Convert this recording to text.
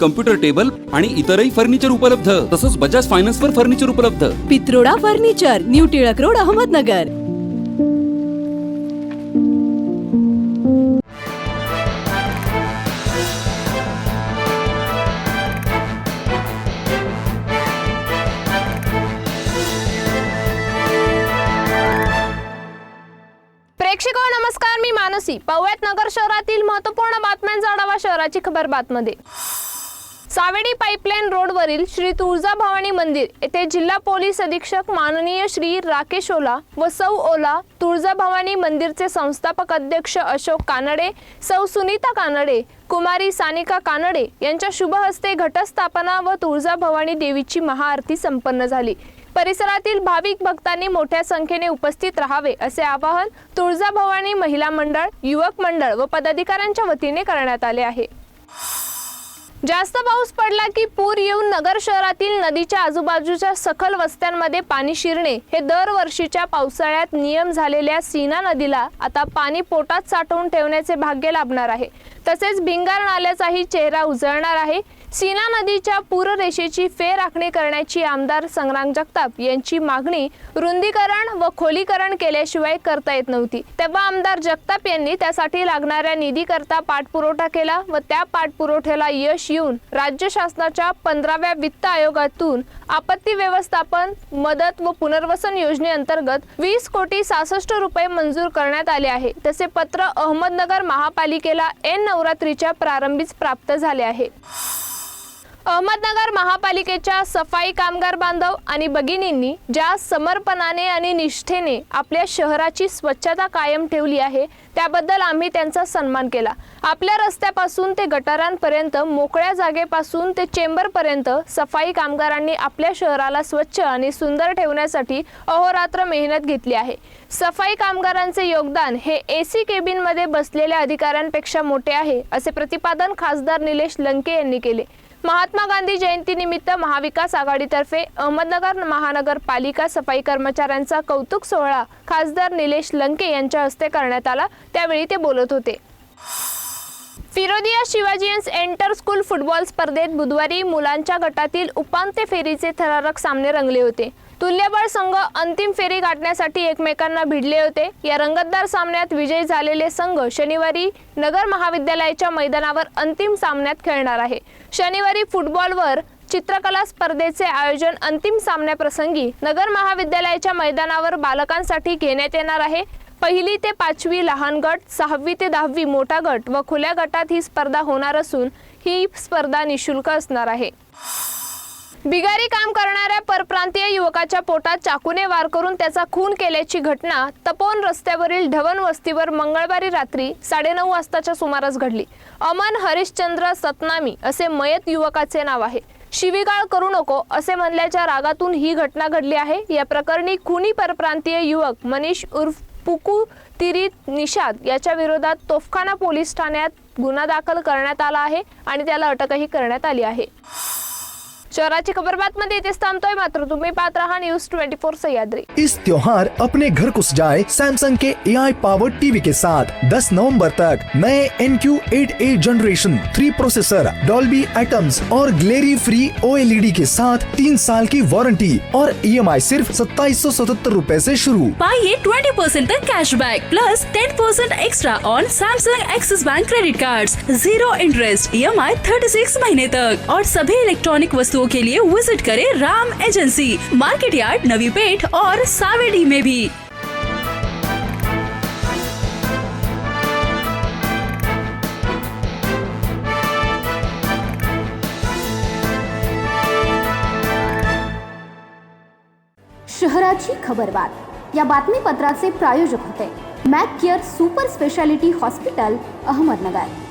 computer table आणि इतरही furniture उपलब्ध तसंच बजाज फायनान्स वर फर्निचर उपलब्ध. Pitroda furniture new Tilak road Ahmednagar. प्रेक्षक हो, नमस्कार मी मानसी. पवळ्यात नगर शहरातील महत्त्वपूर्ण बातम्यांचा आढावा शहराची खबर बातमध्ये. सावेडी पाईपलाईन रोडवरील श्री तुळजाभवानी मंदिर येथे जिल्हा पोलीस अधीक्षक माननीय श्री राकेश ओला व सौ ओला तुळजाभवानी मंदिरचे संस्थापक अध्यक्ष अशोक कानडे सौ सुनीता कानडे कुमारी सानिका कानडे यांच्या शुभ हस्ते घटस्थापना व तुळजाभवानी देवीची महाआरती संपन्न झाली. परिसरातील भाविक भक्तांनी मोठ्या संख्येने उपस्थित राहावे असे आवाहन तुळजाभवानी महिला मंडळ युवक मंडळ व पदाधिकाऱ्यांच्या वतीने करण्यात आले आहे. जास्त पाऊस पडला की पूर येऊन नगर शहरातील नदीच्या आजूबाजूच्या सखल वस्त्यांमध्ये पाणी शिरणे हे दरवर्षीच्या पावसाळ्यात नियम झालेल्या सीना नदीला आता पाणी पोटात साठवून ठेवण्याचे भाग्य लाभणार आहे. तसेच भिंगार नाल्याचाही चेहरा उजळणार आहे. सीना नदीच्या पूररेषेची फेर आखणी करण्याची आमदार संग्राम जगताप यांची मागणी रुंदीकरण व खोलीकरण केल्याशिवाय करता येत नव्हती. तेव्हा आमदार जगताप यांनी त्यासाठी लागणाऱ्या निधीकरता पाठपुरवठा केला व त्या पाठपुरवठ्याला यश येऊन राज्य शासनाच्या पंधराव्या वित्त आयोगातून आपत्ती व्यवस्थापन मदत व पुनर्वसन योजनेअंतर्गत वीस कोटी सहासष्ट रुपये मंजूर करण्यात आले आहे. तसे पत्र अहमदनगर महापालिकेला एन नवरात्रीच्या प्रारंभीच प्राप्त झाले आहे. अहमदनगर महापालिकेच्या सफाई कामगार बांधव आणि भगिनींनी ज्या समर्पणाने आणि निष्ठेने आपल्या शहराची स्वच्छता कायम ठेवली आहे त्याबद्दल आम्ही त्यांचा सन्मान केला. आपल्या रस्त्यापासून ते गटारांपर्यंत मोकळ्या जागेपासून ते चेंबरपर्यंत सफाई कामगारांनी आपल्या शहराला स्वच्छ आणि सुंदर ठेवण्यासाठी अहोरात्र मेहनत घेतली आहे. सफाई कामगारांचे योगदान हे एसी केबिनमध्ये बसलेल्या अधिकाऱ्यांपेक्षा मोठे आहे असे प्रतिपादन खासदार निलेश लंके यांनी केले. महात्मा गांधी जयंतीनिमित्त महाविकास आघाडीतर्फे अहमदनगर महानगरपालिका सफाई कर्मचाऱ्यांचा कौतुक सोहळा खासदार निलेश लंके यांच्या हस्ते करण्यात आला. त्यावेळी ते बोलत होते. Firodia Shivajians inter school football स्पर्धेत बुधवारी मुलांच्या गटातील उपांत्य फेरीचे थरारक सामने रंगले होते. तुल्यबळ संघ अंतिम फेरी गाठण्यासाठी एकमेकांना भिडले होते. या रंगतदार सामन्यात विजयी झालेले संघ शनिवारी नगर महाविद्यालयाच्या मैदानावर अंतिम सामन्यात खेळणार आहे. शनिवारी फुटबॉलवर चित्रकला स्पर्धेचे आयोजन अंतिम सामन्याप्रसंगी नगर महाविद्यालयाच्या मैदानावर बालकांसाठी घेण्यात येणार आहे. पहिली ते पाचवी लहान गट सहावी ते दहावी मोठा गट व खुल्या गटात ही स्पर्धा होणार असून ही स्पर्धा निशुल्क असणार आहे. बिगारी काम करणाऱ्या परप्रांतीय युवकाच्या पोटात चाकूने वार करून त्याचा खून केल्याची घटना तपोन रस्त्यावरील ढवण वस्तीवर मंगळवारी रात्री साडेनऊ वाजताच्या सुमारास घडली. अमन हरिश्चंद्र सतनामी असे मयत युवकाचे नाव आहे. शिवीगाळ करू नको असे म्हणल्याच्या रागातून ही घटना घडली आहे. या प्रकरणी खुनी परप्रांतीय युवक मनीष उर्फ पुकू तिरी निषाद याच्या विरोधात तोफखाना पोलीस ठाण्यात गुन्हा दाखल करण्यात आला आहे आणि त्याला अटकही करण्यात आली आहे. शहराची खबर बातमध्ये इथेच थांबतोय. मात्र तुम्ही पाहत रहा न्यूज़ ट्वेंटी फोर सह्याद्री. इस त्योहार अपने घर को सजाए सैमसंग के ए आई पावर टीवी के साथ. 10 नवंबर तक नए N Q eight A generation three processor Dolby Atmos और ग्लेरी फ्री ओ के साथ तीन साल की वारंटी और ई एम आई सिर्फ़ सत्ताईस सौ सतहत्तर रूपए ऐसी शुरू। पाइए 20% तक cash back plus 10% extra on Samsung Axis bank credit card zero interest E M I thirty six महीने तक और सभी इलेक्ट्रॉनिक वस्तुओं के लिए विज़िट करें राम एजेंसी मार्केट यार्ड, नवी पेट और सावेडी में भी। शहराची खबरबात या बातमीपत्राचे प्रायोजक होते। Mac care super speciality hospital, Ahmednagar.